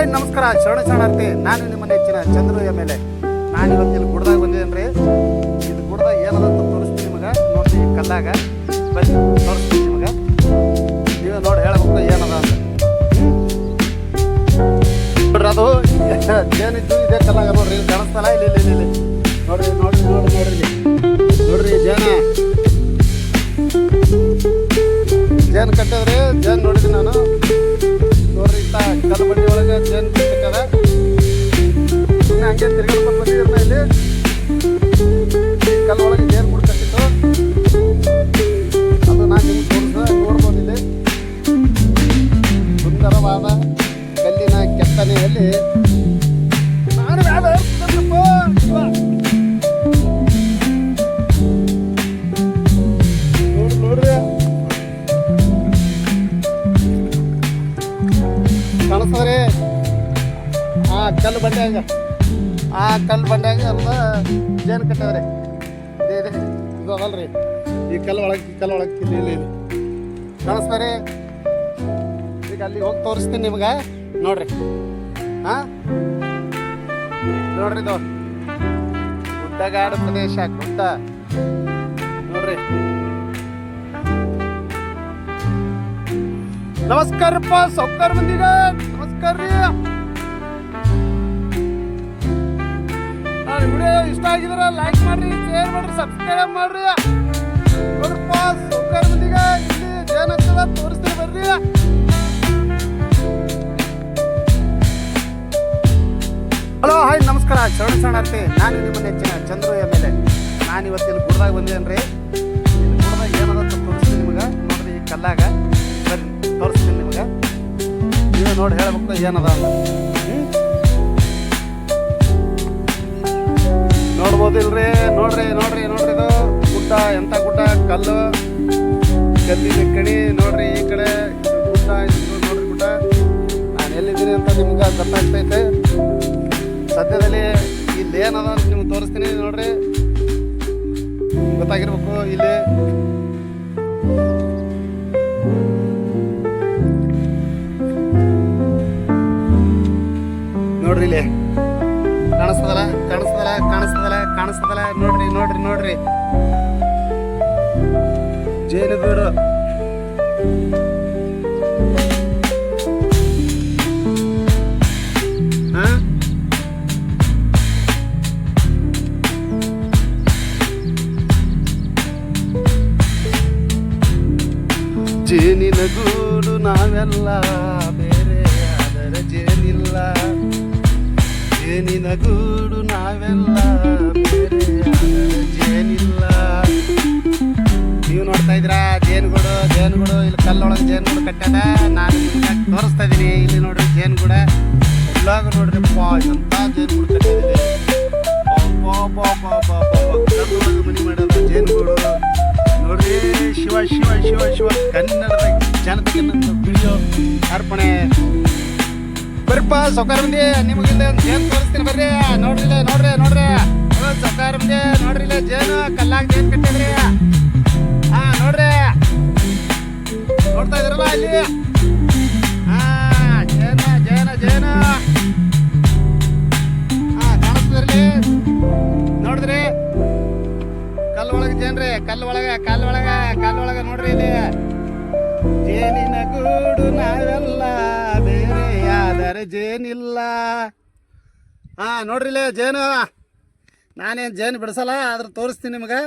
Hi, ನಮಸ್ಕಾರ. ಶರಣ ಶರಣಾರ್ಥಿ. ನಾನು ನಿಮ್ಮ ನೆಚ್ಚಿನ ಚಂದ್ರು ಎಂ ಎಲ್ ಎ. ನಾನು ಇವತ್ತು ಇಲ್ಲಿ ಗುಡ್ದಾಗ ಬಂದಿದ್ದೇನೆ ರೀ ಇದು ಗುಡ್ದಾಗ ಏನದ ಅಂತ ತೋರಿಸ್ತೀನಿ ನಿಮಗೆ. ನೋಡಿ ಕಲ್ಲಾಗ. ಬನ್ನಿ, ತೋರಿಸ್ತೀನಿ ನಿಮಗೆ. ನೀವು ನೋಡಿ, ಹೇಳಬೇಕು ಏನದ ಅಂತ? ನೋಡ್ರಿ, ಅದು ಏನಿದ್ದು ಇದೇ ಕಲ್ಲಾಗ ನೋಡ್ರಿ. ಇಲ್ಲಿ ಕಾಣಿಸ್ತಲ್ಲ, ಇಲ್ಲಿ ಇಲ್ಲಿ ಇಲ್ಲಿ. ನೋಡ್ರಿ ನೋಡ್ರಿ ನೋಡ್ರಿ ನೋಡ್ರಿ. ನೋಡ್ರಿ, ಜೇನ. ಜೇನ್ ಕಟ್ಟದ್ರಿ, ಜೇನ್ ನೋಡಿದ್ವಿ ನಾನು. ಕಲ್ಲು ಬಂಡಿ ಒಳಗೆ ಜೇನ್ ಕಟ್ಟದ ಸುಮ್ಮನೆ ಹಂಗೆ ತಿರ್ಗಾಡ್ಕೊಂಡು ಬಂದಿದ್ರನ್ನ ಇಲ್ಲಿ? ಈ ಕಲ್ಲು ಬಂಡ್ಯಾಗ ಆ ಕಲ್ಲು ಬಂಡ್ಯಾಗ ಎಲ್ಲ ಜೇನು ಕಟ್ಟವ್ರೆ. ಇದೆ ಇದೆ. ಇದು ಅದಲ್ರಿ. ಈ ಕಲ್ಲು ಒಳಗೆ ಕಲ್ಲು ಒಳಗೆ ಇಲ್ಲಿ ಇಲ್ಲಿ. ಕಾಣಿಸ್ತಾರೆ ಈಗ ಅಲ್ಲಿ ಹೋಗಿ ತೋರಿಸ್ತೀನಿ ನಿಮ್ಗೆ. ನೋಡ್ರಿ. ಹಾಂ? ನೋಡ್ರಿ ಇದು. ಗುಡ್ಡಗಾಡು ಪ್ರದೇಶ, ಗುಡ್ಡ. ನೋಡ್ರಿ. ನಮಸ್ಕಾರಪ್ಪ ಸೌಕರ್ ಮಂದಿಗ ನಮಸ್ಕಾರ ರೀ ವಿಡಿಯೋ ಇಷ್ಟ ಆಗಿದ್ರೆ ಲೈಕ್ ಮಾಡ್ರಿ ಶೇರ್ ಮಾಡ್ರಿ ಸಬ್ಸ್ಕ್ರೈಬ್ ಮಾಡ್ರಿ. ನೋಡ್ರಪ್ಪ ಸೂಪರ್ ಮಂದಿಗ ಇಲ್ಲಿ ಏನಾಗ್ತದ ತೋರಿಸ್ತೀನಿ ಬರ್ರಿ. ಹಲೋ ಹಾಯ್ ನಮಸ್ಕಾರ ಶರಣ ಶರಣಾರ್ಥಿ ನಾನು ನಿಮ್ಮ ನೆಚ್ಚಿನ ಚಂದ್ರು ಎಂ ನಾನು ಇವತ್ತಿನ ಗುಡ್ದಾಗ ಬಂದೇನು ರೀ ಗುಡ್ದಾಗ ಏನದ ತೋರಿಸ್ತೀನಿ ನಿಮಗೆ. ನೋಡ್ರಿ, ಈ ಕಲ್ಲಾಗ. ಬರ್ರಿ, ತೋರಿಸ್ತೀನಿ ನಿಮಗೆ. ನೀವು ನೋಡಿ ಹೇಳ್ಬೇಕು ಏನದ ಅಂತ. ನೋಡ್ಬೋದಿಲ್ರಿ ನೋಡ್ರಿ ನೋಡ್ರಿ ನೋಡ್ರಿ ಇದು. ಗುಡ್ಡ, ಎಂತ ಗುಡ್ಡ? ಕಲ್ಲು. ಕಲ್ಲಿನ ಕಣಿ, ನೋಡ್ರಿ ಈ ಕಡೆ. ಗುಡ್ಡ ನೋಡ್ರಿ ಗುಡ್ಡ. ನಾನು ಎಲ್ಲಿದ್ದೀನಿ ಅಂತ ನಿಮ್ಗೆ ಗೊತ್ತಾಗ್ತೈತೆ. ಸದ್ಯದಲ್ಲಿ ಇಲ್ಲಿ ಏನದ ಅಂತ ನಿಮ್ಗೆ ತೋರಿಸ್ತೀನಿ, ನೋಡ್ರಿ. ಗೊತ್ತಾಗಿರ್ಬೇಕು ಇಲ್ಲಿ. ನೋಡ್ರಿ ಇಲ್ಲಿ. ಕಾಣಿಸ್ತದಲ್ಲ? ಕಾಣಿಸ್ತದಲ್ಲ? ಕಾಣಿಸ್ತದಲ್ಲ ಕಾಣಿಸ್ತದಲ್ಲ? ನೋಡ್ರಿ ನೋಡ್ರಿ ನೋಡ್ರಿ. ಜೇನುಗೂಡು ಜೇನಿನ ಗೂಡು ನಾವೆಲ್ಲ ಬೇರೆ ಆದರೆ ಜೇನಿಲ್ಲ. ಜೇನಿನ ಗೂಡು ಕಲ್ಲೊಳಗೆ ಜೇನುಗೂಡು ಕಟ್ಟದ ನಾನು ತೋರಿಸ್ತಾ ಇದ್ದೀನಿ ಇಲ್ಲಿ ನೋಡ್ರಿ ಜೇನುಗೂಡ ಎಲ್ಲಾಗ ನೋಡ್ರಿ. ಪಾ ಎಂತ ಬಾ ಕಟ್ಟಿದ್ದೀನಿ ಕಲ್ಲೊಳಗೆ ಮಾಡೋದು ಜೇನು ಗೂಡು. ನೋಡ್ರಿ ಶಿವ ಶಿವ ಶಿವ ಶಿವ. ಕನ್ನಡದ ಜನತೆಗೆ ನನ್ನ ವಿಡಿಯೋ ಅರ್ಪಣೆ. ಬರ್ಪ ಸೌಕಾರ ಮಂದಿ ನಿಮಗಿಲ್ಲ ಜೇನು ತೋರಿಸ್ತೀನಿ ಬರ್ರಿ. ನೋಡ್ರಿ ಇಲ್ಲೇ, ನೋಡ್ರಿ ನೋಡ್ರಿ. ಸೌಕಾರ ಮಂದಿ ನೋಡ್ರಿ ಇಲ್ಲೇ ಜೇನು ಕಲ್ಲಾಗ ಜೇನು ಕಟ್ಟಿದ್ರಿ. ಅಲ್ಲಿ. ಹಾ ಜೇನ ಜೇನ ಜೇನ ಹಾ ಕಾಣಿಸ್ತಿದ್ರಲ್ಲಿ ನೋಡಿದ್ರಿ? ಕಲ್ಲು ಒಳಗೆ ಜೇನ್ರಿ ಕಲ್ಲು ಒಳಗ ಕಲ್ಲು ಒಳಗ ಕಲ್ಲು ಒಳಗ ನೋಡ್ರಿ ಇಲ್ಲಿ. ಜೇನಿನ ಗೂಡು ನಾವೆಲ್ಲ, ಬೇರೆ ಯಾದರೆ ಜೇನಿಲ್ಲ. ಹಾ ನೋಡ್ರಿ ಇಲ್ಲಿ ಜೇನು. ನಾನೇನು ಜೇನು ಬಿಡಿಸಲ್ಲ, ಆದ್ರೆ ತೋರಿಸ್ತೀನಿ ನಿಮಗೆ.